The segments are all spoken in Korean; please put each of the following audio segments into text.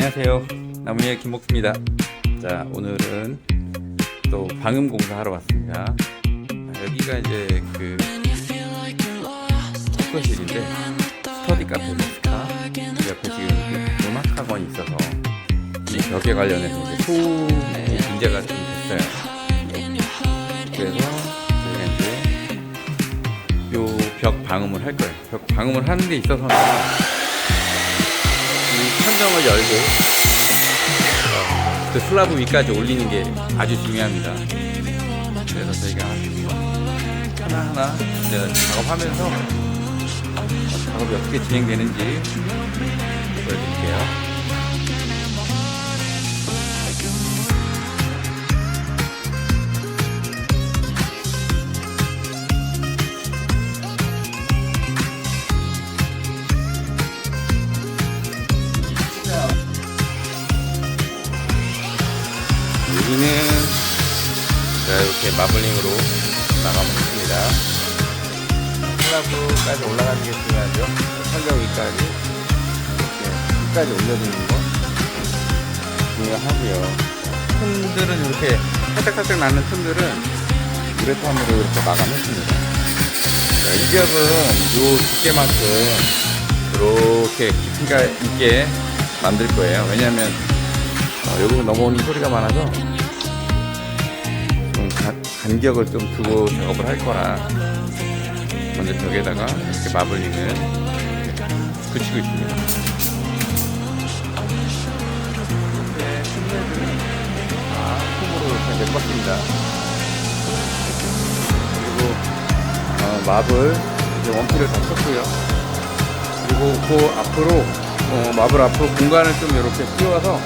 안녕하세요. 나무의 김목수입니다. 자, 오늘은 또 방음 공사하러 왔습니다. 자, 여기가 이제 그 숙소실인데 스터디 카페 미스카 그 옆에 지금 그 음악 학원이 있어서 이 벽에 관련해서 이제 소음에 문제가 좀 됐어요. 그래서 저희가 이제 요 벽 방음을 할 거예요. 벽 방음을 하는 데 있어서는 이 천정을 열고 어, 그 슬라브 위까지 올리는 게 아주 중요합니다. 그래서 저희가 하나하나 이제 작업하면서 어, 작업이 어떻게 진행되는지 보여드릴게요. 자 이렇게 마블링으로 마감했습니다. 슬라브까지 올라가는 게 중요하죠. 천정 위까지 이렇게 위까지 올려주는 거 중요하고요. 틈들은 이렇게 살짝살짝 나는 틈들은 우레탄으로 이렇게 마감했습니다. 자, 이 벽은 요 두께만큼 이렇게 깊이가 있게 만들 거예요. 왜냐면 어, 여기서 넘어오는 소리가 많아서 간격을 좀 두고 작업을 할 거라 먼저 벽에다가 이렇게 마블링을 붙이고 있습니다. 이렇게 실내들은 다 폼으로 이렇게 메꿨습니다. 그리고 어, 마블 이제 원피를 다 쳤고요. 그리고 그 앞으로 어, 마블 앞으로 공간을 좀 이렇게 띄워서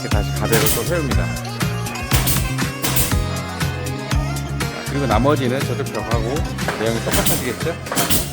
이렇게 다시 가대로 또 세웁니다. 자, 그리고 나머지는 저쪽 벽하고 내용이 똑같아지겠죠?